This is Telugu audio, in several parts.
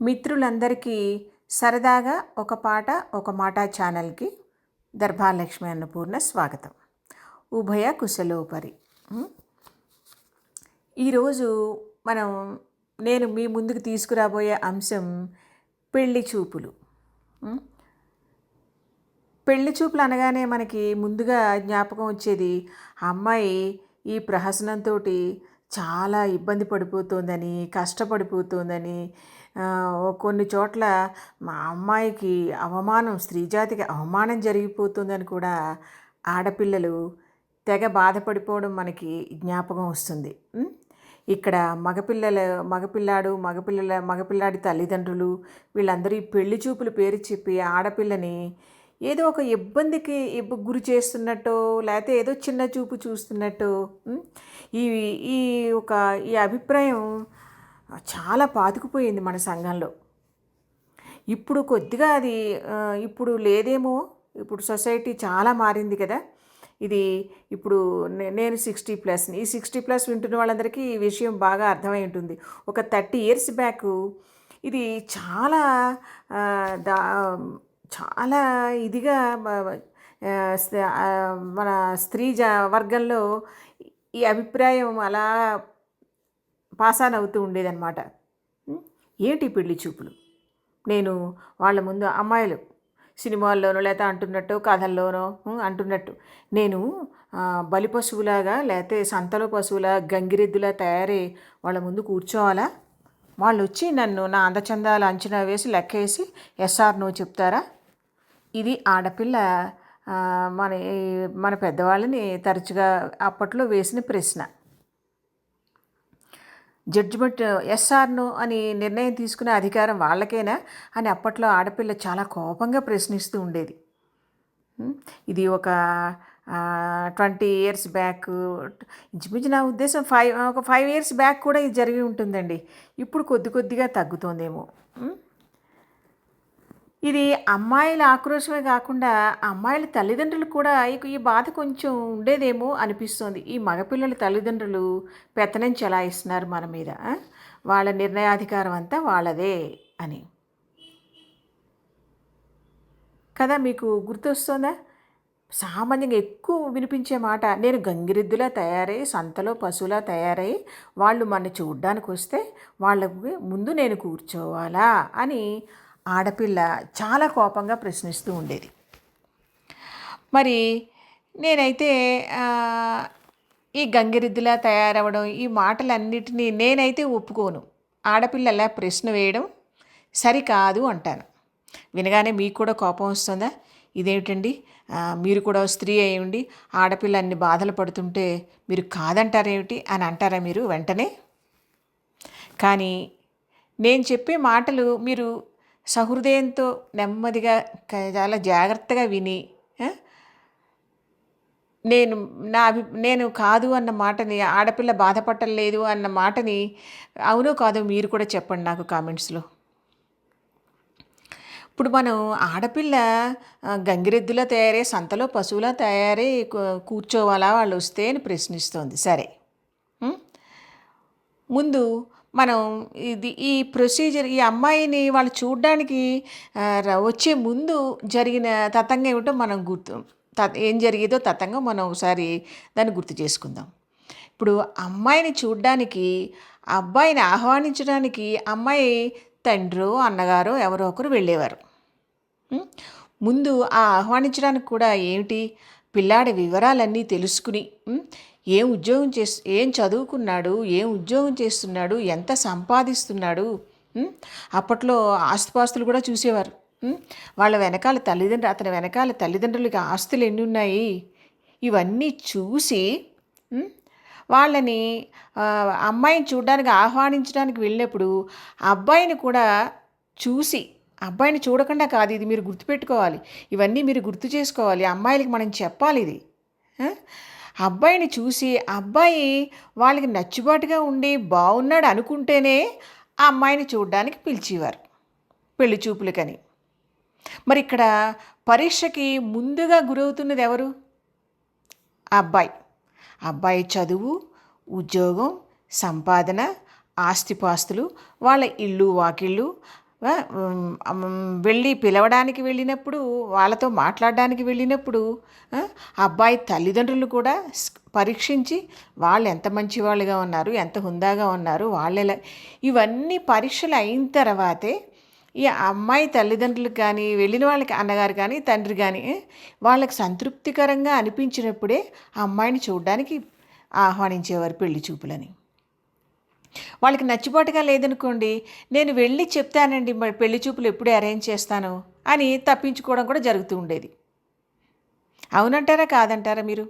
మిత్రులందరికీ సరదాగా ఒక పాట ఒక మాట ఛానల్కి దర్భాలక్ష్మి అన్నపూర్ణ స్వాగతం. ఉభయ కుశలోపరి. ఈరోజు మనం నేను మీ ముందుకు తీసుకురాబోయే అంశం పెళ్ళి చూపులు. పెళ్ళి చూపులు అనగానే మనకి ముందుగా జ్ఞాపకం వచ్చేది అమ్మాయి ఈ ప్రహసనంతో చాలా ఇబ్బంది పడిపోతుందని కష్టపడిపోతుందని కొన్ని చోట్ల మా అమ్మాయికి అవమానం స్త్రీజాతికి అవమానం జరిగిపోతుందని కూడా ఆడపిల్లలు తెగ బాధపడిపోవడం మనకి జ్ఞాపకం వస్తుంది. ఇక్కడ మగపిల్లల మగపిల్లాడు మగపిల్లల మగపిల్లాడి తల్లిదండ్రులు వీళ్ళందరూ పెళ్ళి చూపులు పేరు చెప్పి ఆడపిల్లని ఏదో ఒక ఇబ్బందికి ఇబ్బ- గురి చేస్తున్నట్టు లేకపోతే ఏదో చిన్న చూపు చూస్తున్నట్టు ఈ ఈ ఒక ఈ అభిప్రాయం చాలా పాతుకుపోయింది మన సంఘంలో. ఇప్పుడు కొద్దిగా అది ఇప్పుడు లేదేమో ఇప్పుడు సొసైటీ చాలా మారింది కదా. ఇది ఇప్పుడు నేను సిక్స్టీ ప్లస్ ఈ సిక్స్టీ ప్లస్ వింటున్న వాళ్ళందరికీ ఈ విషయం బాగా అర్థమై ఉంటుంది. ఒక థర్టీ ఇయర్స్ బ్యాక్ ఇది చాలా దా చాలా ఇదిగా మన స్త్రీ జ వర్గంలో ఈ అభిప్రాయం అలా పాసాన్ అవుతూ ఉండేదన్నమాట ఏంటి పెళ్ళి చూపులు? నేను వాళ్ళ ముందు అమ్మాయిలు సినిమాల్లోనో లేకపోతే అంటున్నట్టు కథల్లోనో అంటున్నట్టు. నేను బలి పశువులాగా లేకపోతే సంతలో పశువులా గంగిరెద్దులా తయారై వాళ్ళ ముందు కూర్చోవాలా? వాళ్ళు వచ్చి నన్ను నా అందచందాలు అంచనా వేసి లెక్కేసి ఎస్ఆర్ నో చెప్తారా? ఇది ఆడపిల్ల మన మన పెద్దవాళ్ళని తరచుగా అప్పట్లో వేసిన ప్రశ్న. జడ్జిమెంట్ ఎస్ఆర్ను అని నిర్ణయం తీసుకునే అధికారం వాళ్ళకేనా అని అప్పట్లో ఆడపిల్ల చాలా కోపంగా ప్రశ్నిస్తూ ఉండేది. ఇది ఒక ట్వంటీ ఇయర్స్ బ్యాక్ ఇంచుమించు నా ఉద్దేశం ఫైవ్ ఒక ఫైవ్ ఇయర్స్ బ్యాక్ కూడా ఇది జరిగి ఉంటుందండి. ఇప్పుడు కొద్ది కొద్దిగా తగ్గుతోందేమో. ఇది అమ్మాయిల ఆక్రోశమే కాకుండా అమ్మాయిల తల్లిదండ్రులు కూడా ఈ బాధ కొంచెం ఉండేదేమో అనిపిస్తుంది. ఈ మగపిల్లల తల్లిదండ్రులు పెత్తనం చెలాయిస్తున్నారు మన మీద వాళ్ళ నిర్ణయాధికారం అంతా వాళ్ళదే అని. కదా మీకు గుర్తొస్తుందా? సామాన్యంగా ఎక్కువ వినిపించే మాట నేను గంగిరెద్దులా తయారై సంతలో పశువులా తయారై వాళ్ళు మన చూడ్డానికి వస్తే వాళ్ళకి ముందు నేను కూర్చోవాలా అని ఆడపిల్ల చాలా కోపంగా ప్రశ్నిస్తూ ఉండేది. మరి నేనైతే ఈ గంగిరెద్దులా తయారవడం ఈ మాటలన్నిటినీ నేనైతే ఒప్పుకోను. ఆడపిల్లలా ప్రశ్న వేయడం సరికాదు అంటాను. వినగానే మీకు కూడా కోపం వస్తుందా? ఇదేమిటండి? మీరు కూడా స్త్రీ అయ్యండి ఆడపిల్ల అన్ని బాధలు పడుతుంటే మీరు కాదంటారేమిటి అని అంటారా మీరు వెంటనే? కానీ నేను చెప్పే మాటలు మీరు సహృదయంతో నెమ్మదిగా చాలా జాగ్రత్తగా విని నేను నా అభి నేను కాదు అన్న మాటని ఆడపిల్ల బాధపడలేదు అన్న మాటని అవునో కాదు మీరు కూడా చెప్పండి నాకు కామెంట్స్లో. ఇప్పుడు మనం ఆడపిల్ల గంగిరెద్దులా తయారై సంతలో పశువులా తయారై కూర్చోవాలా వాళ్ళు వస్తే అని ప్రశ్నిస్తోంది. సరే. ముందు మనం ఇది ఈ ప్రొసీజర్ ఈ అమ్మాయిని వాళ్ళు చూడడానికి ర- వచ్చే ముందు జరిగిన తతంగం ఏమిటో మనం గుర్తు త- ఏం జరిగేదో తతంగం మనం ఒకసారి దాన్ని గుర్తు చేసుకుందాం. ఇప్పుడు అమ్మాయిని చూడ్డానికి అబ్బాయిని ఆహ్వానించడానికి అమ్మాయి తండ్రో అన్నగారో ఎవరో ఒకరు వెళ్ళేవారు. ముందు ఆ ఆహ్వానించడానికి కూడా ఏమిటి? పిల్లాడి వివరాలన్నీ తెలుసుకుని ఏం ఉద్యోగం చేస్ ఏం చదువుకున్నాడు ఏం ఉద్యోగం చేస్తున్నాడు ఎంత సంపాదిస్తున్నాడు అప్పట్లో ఆస్తిపాస్తులు కూడా చూసేవారు. వాళ్ళ వెనకాల తల్లిదండ్రులు అతని వెనకాల తల్లిదండ్రులకి ఆస్తులు ఎన్ని ఉన్నాయి? ఇవన్నీ చూసి వాళ్ళని అమ్మాయిని చూడడానికి ఆహ్వానించడానికి వెళ్ళినప్పుడు అబ్బాయిని కూడా చూసి అబ్బాయిని చూడకుండా కాదు ఇది మీరు గుర్తుపెట్టుకోవాలి ఇవన్నీ మీరు గుర్తు చేసుకోవాలి అమ్మాయిలకి మనం చెప్పాలి ఇది. అబ్బాయిని చూసి అబ్బాయి వాళ్ళకి నచ్చుబాటుగా ఉండి బాగున్నాడు అనుకుంటేనే ఆ అమ్మాయిని చూడడానికి పిలిచేవారు పెళ్ళి చూపులకని. మరి ఇక్కడ పరీక్షకి ముందుగా గురవుతున్నది ఎవరు? అబ్బాయి. అబ్బాయి చదువు ఉద్యోగం సంపాదన ఆస్తిపాస్తులు వాళ్ళ ఇల్లు వాకిళ్ళు వెళ్ళి పిలవడానికి వెళ్ళినప్పుడు వాళ్ళతో మాట్లాడడానికి వెళ్ళినప్పుడు అబ్బాయి తల్లిదండ్రులు కూడా పరీక్షించి వాళ్ళు ఎంత మంచి వాళ్ళుగా ఉన్నారు ఎంత హుందాగా ఉన్నారు వాళ్ళు ఇవన్నీ పరీక్షలు అయిన తర్వాతే ఈ అమ్మాయి తల్లిదండ్రులకు కానీ వెళ్ళిన వాళ్ళకి అన్నగారు కానీ తండ్రి కానీ వాళ్ళకి సంతృప్తికరంగా అనిపించినప్పుడే ఆ అమ్మాయిని చూడడానికి ఆహ్వానించేవారు పెళ్ళి చూపులని. వాళ్ళకి నచ్చిబాటుగా లేదనుకోండి నేను వెళ్ళి చెప్తానండి మరి పెళ్ళి చూపులు ఎప్పుడే అరేంజ్ చేస్తాను అని తప్పించుకోవడం కూడా జరుగుతూ ఉండేది. అవునంటారా కాదంటారా మీరు?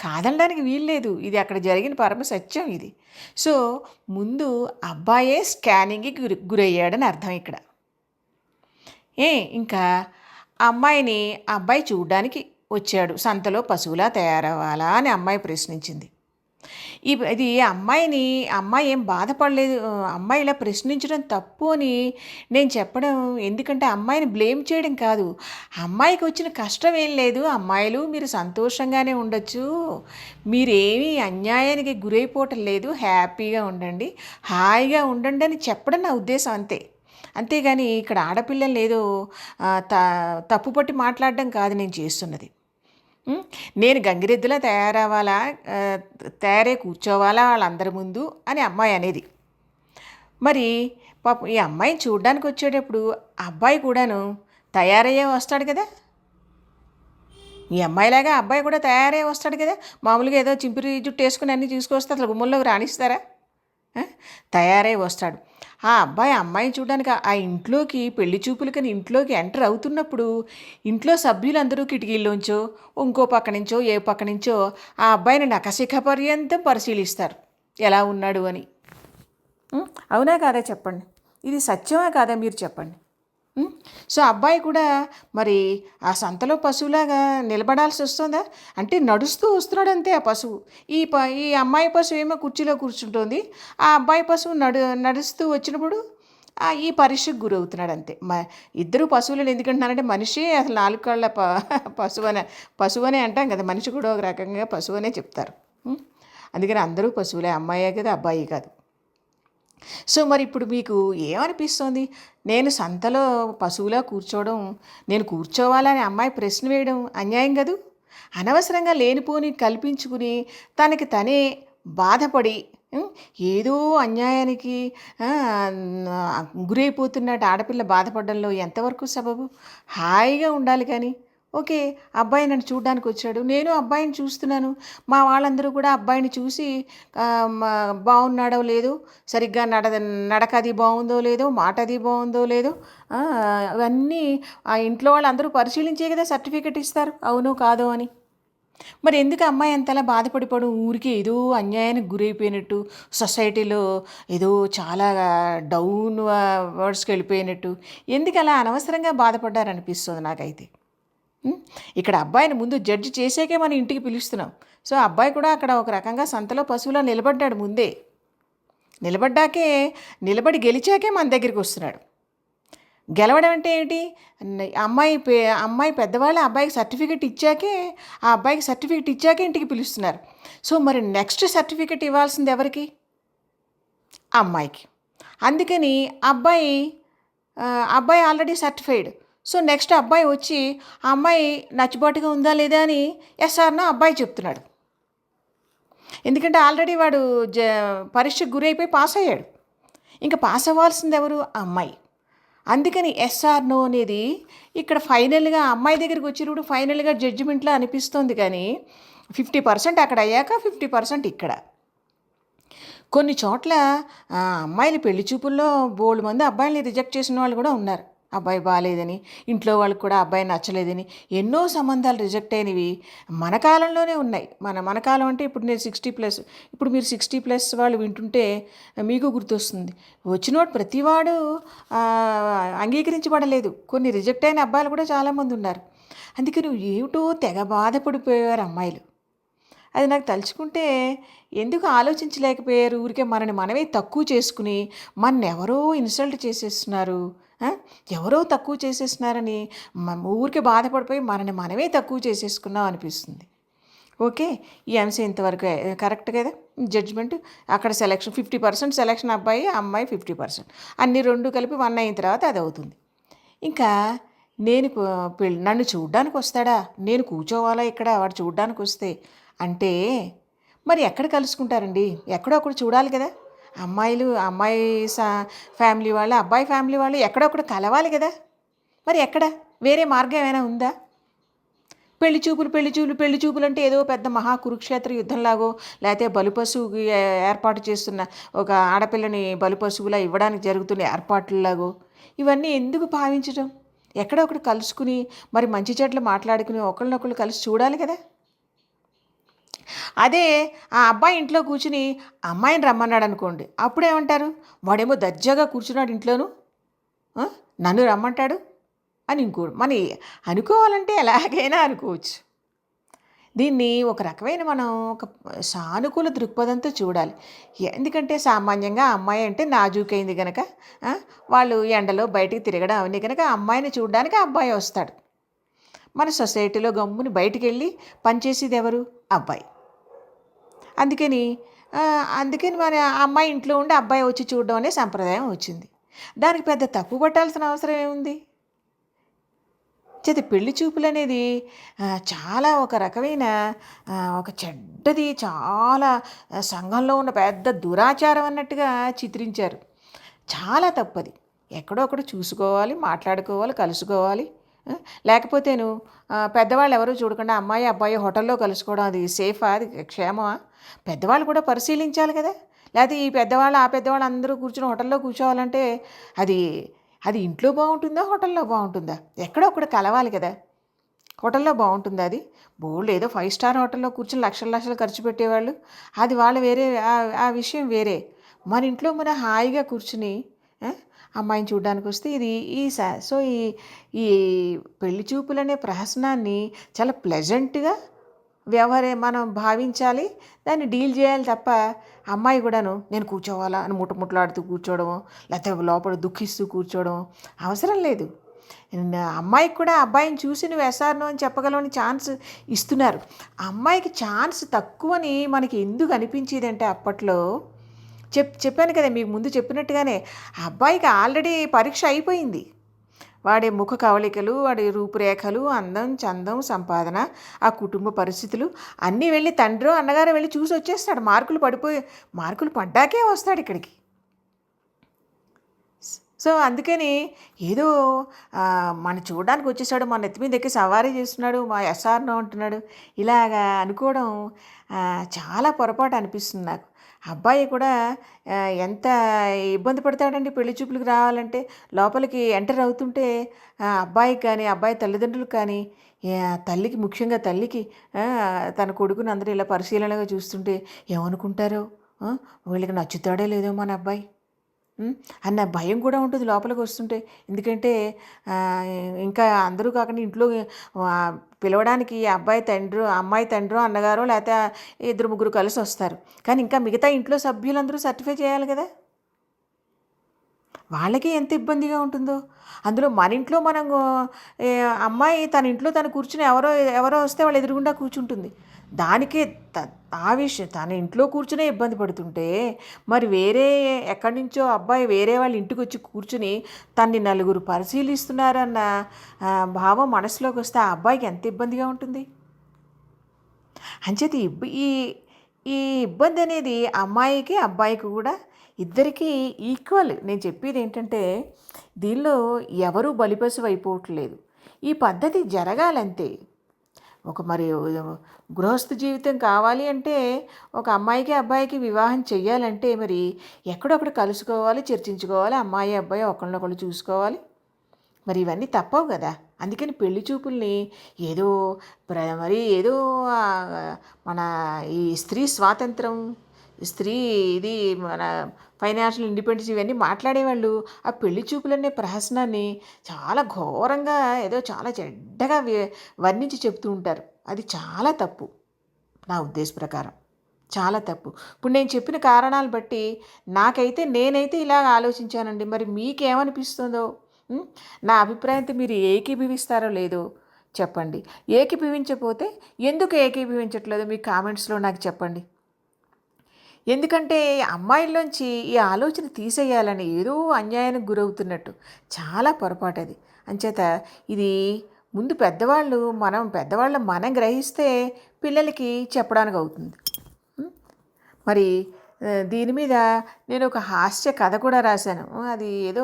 కాదనడానికి వీల్లేదు ఇది అక్కడ జరిగిన పరమ సత్యం ఇది. సో ముందు అబ్బాయే స్కానింగ్కి గురి గురయ్యాడని అర్థం ఇక్కడ. ఏ ఇంకా అమ్మాయిని అబ్బాయి చూడడానికి వచ్చాడు. సంతలో పశువులా తయారవ్వాలా అని అమ్మాయి ప్రశ్నించింది. ఈ ఇది అమ్మాయిని అమ్మాయి ఏం బాధపడలేదు. అమ్మాయి ఇలా ప్రశ్నించడం తప్పు అని నేను చెప్పడం ఎందుకంటే అమ్మాయిని బ్లేమ్ చేయడం కాదు. అమ్మాయికి వచ్చిన కష్టం ఏం లేదు. అమ్మాయిలు మీరు సంతోషంగానే ఉండొచ్చు. మీరేమీ అన్యాయానికి గురైపోవటం లేదు. హ్యాపీగా ఉండండి. హాయిగా ఉండండి అని చెప్పడం నా ఉద్దేశం అంతే. అంతేగాని ఇక్కడ ఆడపిల్లలు ఏదో త తప్పుపట్టి మాట్లాడడం కాదు నేను చేస్తున్నది. నేను గంగిరెద్దులా తయారవ్వాలా తయారై కూర్చోవాలా వాళ్ళందరి ముందు అని అమ్మాయి అనేది. మరి పాపం ఈ అమ్మాయిని చూడడానికి వచ్చేటప్పుడు అబ్బాయి కూడాను తయారయ్యే వస్తాడు కదా. ఈ అమ్మాయిలాగా అబ్బాయి కూడా తయారై వస్తాడు కదా. మామూలుగా ఏదో చింపిరి జుట్టు వేసుకుని అన్నీ తీసుకొస్తే అసలు గుమ్మల్లోకి రాణిస్తారా? తయారై వస్తాడు. ఆ అబ్బాయి అమ్మాయిని చూడడానికి ఆ- ఇంట్లోకి పెళ్ళి చూపులకని ఇంట్లోకి ఎంటర్ అవుతున్నప్పుడు ఇంట్లో సభ్యులందరూ కిటికీల్లోంచో ఇంకో పక్క నుంచో ఏ పక్క నుంచో ఆ అబ్బాయిని నకశిఖ పర్యంతం పరిశీలిస్తారు. ఎలా ఉన్నాడు అని. అవునా కాదా చెప్పండి. ఇది సత్యమా కాదా మీరు చెప్పండి. సో అబ్బాయి కూడా మరి ఆ సంతలో పశువులాగా నిలబడాల్సి వస్తుందా? అంటే నడుస్తూ వస్తున్నాడు అంతే ఆ పశువు. ఈ ప ఈ అమ్మాయి పశువు ఏమో కుర్చీలో కూర్చుంటుంది. ఆ అబ్బాయి పశువు నడు నడుస్తూ వచ్చినప్పుడు ఈ పరీక్షకు గురవుతున్నాడు అంతే మ ఇద్దరు పశువులను ఎందుకంటున్నారంటే మనిషి అసలు నాలుగు కాళ్ళ ప పశువు అనే పశువు అనే అంటాం కదా. మనిషి కూడా ఒక రకంగా పశువు అనే చెప్తారు అందుకని అందరూ పశువులే అమ్మాయే కదా అబ్బాయి కాదు. సో మరి ఇప్పుడు మీకు ఏమనిపిస్తుంది? నేను సంతలో పశువులా కూర్చోవడం నేను కూర్చోవాలని అమ్మాయి ప్రశ్న వేయడం అన్యాయం కదూ? అనవసరంగా లేనిపోని కల్పించుకుని తనకి తనే బాధపడి ఏదో అన్యాయానికి గురైపోతున్నట్టు ఆడపిల్ల బాధపడడంలో ఎంతవరకు సబబు? హాయిగా ఉండాలి కానీ. ఓకే అబ్బాయి నన్ను చూడడానికి వచ్చాడు. నేను అబ్బాయిని చూస్తున్నాను. మా వాళ్ళందరూ కూడా అబ్బాయిని చూసి మా- బాగున్నాడో లేదో సరిగ్గా నడ నడక అది బాగుందో లేదో మాట అది బాగుందో లేదో అవన్నీ ఆ ఇంట్లో వాళ్ళందరూ పరిశీలించే కదా సర్టిఫికెట్ ఇస్తారు. అవునో కాదో అని. మరి ఎందుకు అమ్మాయి అంతలా బాధపడిపోవడం? ఊరికే ఏదో అన్యాయానికి గురైపోయినట్టు సొసైటీలో ఏదో చాలా డౌన్ వర్డ్స్కి వెళ్ళిపోయినట్టు. ఎందుకు అలా అనవసరంగా బాధపడ్డారనిపిస్తుంది నాకైతే. ఇక్కడ అబ్బాయిని ముందు జడ్జి చేసాకే మన ఇంటికి పిలుస్తున్నాం. సో అబ్బాయి కూడా అక్కడ ఒక రకంగా సంతలో పశువులో నిలబడ్డాడు ముందే. నిలబడ్డాకే నిలబడి గెలిచాకే మన దగ్గరికి వస్తున్నాడు. గెలవడం అంటే ఏంటి? అమ్మాయి పే అమ్మాయి పెద్దవాళ్ళు అబ్బాయికి సర్టిఫికెట్ ఇచ్చాకే ఆ అబ్బాయికి సర్టిఫికెట్ ఇచ్చాకే ఇంటికి పిలుస్తున్నారు. సో మరి నెక్స్ట్ సర్టిఫికెట్ ఇవ్వాల్సింది ఎవరికి? అమ్మాయికి. అందుకని అబ్బాయి అబ్బాయి ఆల్రెడీ సర్టిఫైడ్. సో నెక్స్ట్ అబ్బాయి వచ్చి ఆ అమ్మాయి నచ్చుబాటుగా ఉందా లేదా? అని ఎస్ఆర్నో అబ్బాయి చెప్తున్నాడు. ఎందుకంటే ఆల్రెడీ వాడు జ పరీక్షకు గురైపోయి పాస్ అయ్యాడు. ఇంకా పాస్ అవ్వాల్సింది ఎవరు? ఆ అమ్మాయి. అందుకని ఎస్ఆర్నో అనేది ఇక్కడ ఫైనల్గా అమ్మాయి దగ్గరికి వచ్చినప్పుడు ఫైనల్గా జడ్జిమెంట్లో అనిపిస్తుంది కానీ ఫిఫ్టీ పర్సెంట్ అక్కడ అయ్యాక ఫిఫ్టీ పర్సెంట్ ఇక్కడ. కొన్ని చోట్ల అమ్మాయిలు పెళ్ళి చూపుల్లో బోల్డ్ మంది అబ్బాయిల్ని రిజెక్ట్ చేసిన వాళ్ళు కూడా ఉన్నారు. అబ్బాయి బాగాలేదని ఇంట్లో వాళ్ళకి కూడా అబ్బాయి నచ్చలేదని ఎన్నో సంబంధాలు రిజెక్ట్ అయినవి మన కాలంలోనే ఉన్నాయి. మన మన కాలం అంటే ఇప్పుడు నేను సిక్స్టీ ప్లస్ ఇప్పుడు మీరు సిక్స్టీ ప్లస్ వాళ్ళు వింటుంటే మీకు గుర్తొస్తుంది. వచ్చినోడు ప్రతివాడు అంగీకరించబడలేదు. కొన్ని రిజెక్ట్ అయిన అబ్బాయిలు కూడా చాలామంది ఉన్నారు. అందుకే నువ్వు ఏమిటో తెగ బాధపడిపోయారు అమ్మాయిలు. అది నాకు తలుచుకుంటే ఎందుకు ఆలోచించలేకపోయారు? ఊరికే మనని మనమే తక్కువ చేసుకుని మన ఎవరో ఇన్సల్ట్ చేసేస్తున్నారు. ఎవరో తక్కువ చేసేస్తున్నారని ఊరికి ఊరికే బాధపడిపోయి మనని మనమే తక్కువ చేసేసుకున్నాం అనిపిస్తుంది. ఓకే ఈ అంశం ఇంతవరకు కరెక్ట్ కదా? జడ్జిమెంట్ అక్కడ సెలక్షన్ ఫిఫ్టీ పర్సెంట్ సెలక్షన్ అబ్బాయి అమ్మాయి ఫిఫ్టీ పర్సెంట్. అన్ని రెండు కలిపి వన్ అయిన తర్వాత అది అవుతుంది. ఇంకా నేను పెళ్ళి నన్ను చూడ్డానికి వస్తాడా? నేను కూర్చోవాలా ఇక్కడ? వాడు చూడ్డానికి వస్తే అంటే మరి ఎక్కడ కలుసుకుంటారండి? ఎక్కడో ఒకటి చూడాలి కదా? అమ్మాయిలు అమ్మాయి సా ఫ్యామిలీ వాళ్ళు అబ్బాయి ఫ్యామిలీ వాళ్ళు ఎక్కడొక్కడ కలవాలి కదా. మరి ఎక్కడ? వేరే మార్గం ఏమైనా ఉందా? పెళ్ళి చూపులు పెళ్ళి చూపులు పెళ్ళి చూపులు అంటే ఏదో పెద్ద మహా కురుక్షేత్ర యుద్ధంలాగో లేకపోతే బలిపశువుకి ఏర్పాటు చేస్తున్న ఒక ఆడపిల్లని బలిపశువులా ఇవ్వడానికి జరుగుతున్న ఏర్పాట్లలాగో ఇవన్నీ ఎందుకు భావించడం? ఎక్కడో ఒకటి కలుసుకుని మరి మంచి చెట్లు మాట్లాడుకుని ఒకళ్ళనొకళ్ళు కలిసి చూడాలి కదా. అదే ఆ అబ్బాయి ఇంట్లో కూర్చుని అమ్మాయిని రమ్మన్నాడు అనుకోండి అప్పుడేమంటారు వాడేమో దర్జాగా కూర్చున్నాడు ఇంట్లోను? నన్ను రమ్మంటాడు? అని ఇంకోడు మన అనుకోవాలంటే ఎలాగైనా అనుకోవచ్చు. దీన్ని ఒక రకమైన మనం ఒక సానుకూల దృక్పథంతో చూడాలి. ఎందుకంటే సామాన్యంగా అమ్మాయి అంటే నాజూకైంది కనుక వాళ్ళు ఎండలో బయటికి తిరగడం అవన్నీ కనుక అమ్మాయిని చూడడానికి అబ్బాయి వస్తాడు. మన సొసైటీలో గమ్ముని బయటికి వెళ్ళి పనిచేసేది ఎవరు? అబ్బాయి. అందుకని అందుకని మన అమ్మాయి ఇంట్లో ఉండి అబ్బాయి వచ్చి చూడడం అనే సంప్రదాయం వచ్చింది. దానికి పెద్ద తప్పు పట్టాల్సిన అవసరం ఏముంది? చేత పెళ్ళి చూపులు అనేది చాలా ఒక రకమైన ఒక చెడ్డది చాలా సంఘంలో ఉన్న పెద్ద దురాచారం అన్నట్టుగా చిత్రించారు. చాలా తప్పది. ఎక్కడో ఒకటి చూసుకోవాలి మాట్లాడుకోవాలి కలుసుకోవాలి. లేకపోతేను పెద్దవాళ్ళు ఎవరు చూడకుండా అమ్మాయి అబ్బాయి హోటల్లో కలుసుకోవడం అది సేఫా? అది క్షేమమా? పెద్దవాళ్ళు కూడా పరిశీలించాలి కదా. లేకపోతే ఈ పెద్దవాళ్ళు ఆ పెద్దవాళ్ళు అందరూ కూర్చుని హోటల్లో కూర్చోవాలంటే అది అది ఇంట్లో బాగుంటుందా హోటల్లో బాగుంటుందా? ఎక్కడో ఒకటి కలవాలి కదా. హోటల్లో బాగుంటుందా అది? బోల్డ్ ఏదో ఫైవ్ స్టార్ హోటల్లో కూర్చుని లక్షల లక్షలు ఖర్చు పెట్టేవాళ్ళు. అది వాళ్ళు వేరే ఆ- విషయం వేరే. మన ఇంట్లో మన హాయిగా కూర్చుని అమ్మాయిని చూడడానికి వస్తే ఇది ఈ సో ఈ ఈ పెళ్ళి చూపులనే ప్రహసనాన్ని చాలా ప్లెజెంట్గా వ్యవహారే మనం భావించాలి దాన్ని డీల్ చేయాలి తప్ప అమ్మాయి కూడాను నేను కూర్చోవాలా అని ముట్టముట్లాడుతూ కూర్చోవడము లేకపోతే లోపల దుఃఖిస్తూ కూర్చోవడం అవసరం లేదు. అమ్మాయికి కూడా అబ్బాయిని చూసి నువ్వు ఎస్ఆర్నో అని చెప్పగలవని ఛాన్స్ ఇస్తున్నారు. అమ్మాయికి ఛాన్స్ తక్కువని మనకి ఎందుకు అనిపించేదంటే అప్పట్లో చెప్ చెప్పాను కదా మీకు ముందు చెప్పినట్టుగానే అబ్బాయికి ఆల్రెడీ పరీక్ష అయిపోయింది. వాడి ముఖ కవళికలు వాడి రూపురేఖలు అందం చందం సంపాదన ఆ కుటుంబ పరిస్థితులు అన్నీ వెళ్ళి తండ్రి అన్నగారు వెళ్ళి చూసి వచ్చేస్తాడు. మార్కులు పడిపోయి మార్కులు పడ్డాకే వస్తాడు ఇక్కడికి. సో అందుకని ఏదో మన చూడడానికి వచ్చేసాడు మన నెత్తి మీద ఎక్కి సవారీ చేస్తున్నాడు మా ఎస్ఆర్నో అంటున్నాడు. ఇలాగా అనుకోవడం చాలా పొరపాటు అనిపిస్తుంది నాకు. అబ్బాయి కూడా ఎంత ఇబ్బంది పడతాడండి పెళ్ళి చూపులకు రావాలంటే లోపలికి ఎంటర్ అవుతుంటే అబ్బాయికి కానీ అబ్బాయి తల్లిదండ్రులకు కానీ తల్లికి ముఖ్యంగా తల్లికి తన కొడుకుని అందరూ ఇలా పరిశీలనగా చూస్తుంటే ఏమనుకుంటారో? వీళ్ళకి నచ్చుతాడో లేదో మన అబ్బాయి? అన్న భయం కూడా ఉంటుంది లోపలికి వస్తుంటే. ఎందుకంటే ఇంకా అందరూ కాకుండా ఇంట్లో పిలవడానికి అబ్బాయి తండ్రి అమ్మాయి తండ్రి అన్నగారో లేకపోతే ఇద్దరు ముగ్గురు కలిసి వస్తారు. కానీ ఇంకా మిగతా ఇంట్లో సభ్యులందరూ సర్టిఫై చేయాలి కదా. వాళ్ళకి ఎంత ఇబ్బందిగా ఉంటుందో. అందులో మన ఇంట్లో మనం అమ్మాయి తన ఇంట్లో తను కూర్చుని ఎవరో ఎవరో వస్తే వాళ్ళు ఎదురుగుండా కూర్చుంటుంది. దానికే త- ఆ విషయం తన ఇంట్లో కూర్చునే ఇబ్బంది పడుతుంటే మరి వేరే ఎక్కడి నుంచో అబ్బాయి వేరే వాళ్ళ ఇంటికి వచ్చి కూర్చుని తన్ని నలుగురు పరిశీలిస్తున్నారన్న భావం మనసులోకి వస్తే ఆ అబ్బాయికి ఎంత ఇబ్బందిగా ఉంటుంది? అంచేది ఇబ్బ ఈ ఈ ఇబ్బంది అనేది అమ్మాయికి అబ్బాయికి కూడా ఇద్దరికీ ఈక్వల్. నేను చెప్పేది ఏంటంటే దీనిలో ఎవరూ బలిపశువు అయిపోవట్లేదు. ఈ పద్ధతి జరగాలంతే. ఒక మరి గృహస్థ జీవితం కావాలి అంటే ఒక అమ్మాయికి అబ్బాయికి వివాహం చెయ్యాలంటే మరి ఎక్కడొక్కడ కలుసుకోవాలి చర్చించుకోవాలి అమ్మాయి అబ్బాయి ఒకళ్ళనొకళ్ళు చూసుకోవాలి. మరి ఇవన్నీ తప్పవు కదా. అందుకని పెళ్ళి చూపుల్ని ఏదో ప్ర- మరి ఏదో మన ఈ స్త్రీ స్వాతంత్రం స్త్రీ ఇది మన ఫైనాన్షియల్ ఇండిపెండెన్స్ ఇవన్నీ మాట్లాడేవాళ్ళు. ఆ పెళ్ళి చూపులనే ప్రహసనాన్ని చాలా ఘోరంగా ఏదో చాలా చెడ్డగా వర్ణించి చెప్తూ ఉంటారు. అది చాలా తప్పు. నా ఉద్దేశ ప్రకారం. చాలా తప్పు. ఇప్పుడు నేను చెప్పిన కారణాలు బట్టి నాకైతే నేనైతే ఇలా ఆలోచించానండి. మరి మీకేమనిపిస్తుందో? నా అభిప్రాయంతో మీరు ఏకీభవిస్తారో లేదో చెప్పండి. ఏకీభవించకపోతే ఎందుకు ఏకీభవించట్లేదు? మీ కామెంట్స్లో నాకు చెప్పండి. ఎందుకంటే అమ్మాయిల్లోంచి ఈ ఆలోచన తీసేయాలని ఏదో అన్యాయానికి గురవుతున్నట్టు. చాలా పొరపాటు అది అంచేత ఇది ముందు పెద్దవాళ్ళు మనం పెద్దవాళ్ళ మనం గ్రహిస్తే పిల్లలకి చెప్పడానికి అవుతుంది మరి దీని మీద నేను ఒక హాస్య కథ కూడా రాశాను. అది ఏదో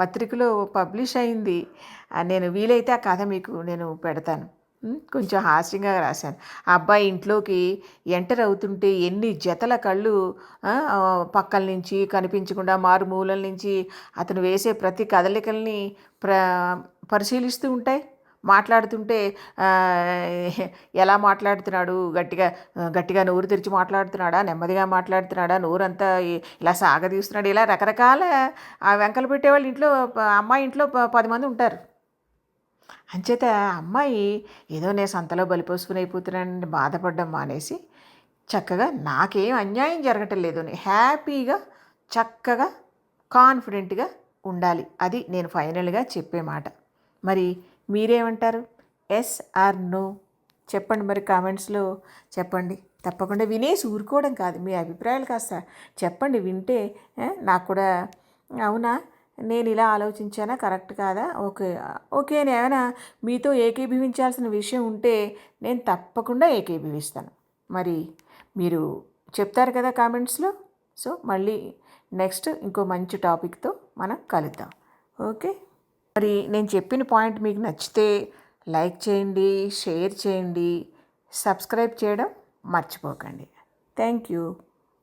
పత్రికలో పబ్లిష్ అయింది. నేను వీలైతే ఆ కథ మీకు నేను పెడతాను. కొంచెం హాస్యంగా రాశాను. ఆ అబ్బాయి ఇంట్లోకి ఎంటర్ అవుతుంటే ఎన్ని జతల కళ్ళు పక్కల నుంచి కనిపించకుండా మారుమూలల నుంచి అతను వేసే ప్రతి కదలికల్ని ప్ర పరిశీలిస్తూ ఉంటాయి. మాట్లాడుతుంటే ఎలా మాట్లాడుతున్నాడు? గట్టిగా గట్టిగా నోరు తెరిచి మాట్లాడుతున్నాడా? నెమ్మదిగా మాట్లాడుతున్నాడా? నోరంతా ఇలా సాగదీస్తున్నాడు? ఇలా రకరకాల ఆ వెంకలు పెట్టేవాళ్ళు ఇంట్లో అమ్మాయి ఇంట్లో ప- పది మంది ఉంటారు. అంచేత అమ్మాయి ఏదో నేను సంతలో బలిపోసుకుని అయిపోతున్నానని బాధపడడం మానేసి చక్కగా నాకేం అన్యాయం జరగటం లేదు. అని హ్యాపీగా చక్కగా కాన్ఫిడెంట్గా ఉండాలి. అది నేను ఫైనల్గా చెప్పే మాట. మరి మీరేమంటారు? Yes or no? చెప్పండి మరి కామెంట్స్లో. చెప్పండి. తప్పకుండా వినేసి ఊరుకోవడం కాదు. మీ అభిప్రాయాలు కాస్త చెప్పండి. వింటే నాకు కూడా అవునా? నేను ఇలా ఆలోచించానా? కరెక్ట్ కాదా? ఓకే. ఓకే నేను ఏమైనా మీతో ఏకీభవించాల్సిన విషయం ఉంటే నేను తప్పకుండా ఏకీభవిస్తాను. మరి మీరు చెప్తారు కదా కామెంట్స్లో? సో మళ్ళీ నెక్స్ట్ ఇంకో మంచి టాపిక్తో మనం కలుద్దాం. ఓకే? మరి నేను చెప్పిన పాయింట్ మీకు నచ్చితే లైక్ చేయండి షేర్ చేయండి సబ్స్క్రైబ్ చేయడం మర్చిపోకండి. Thank you.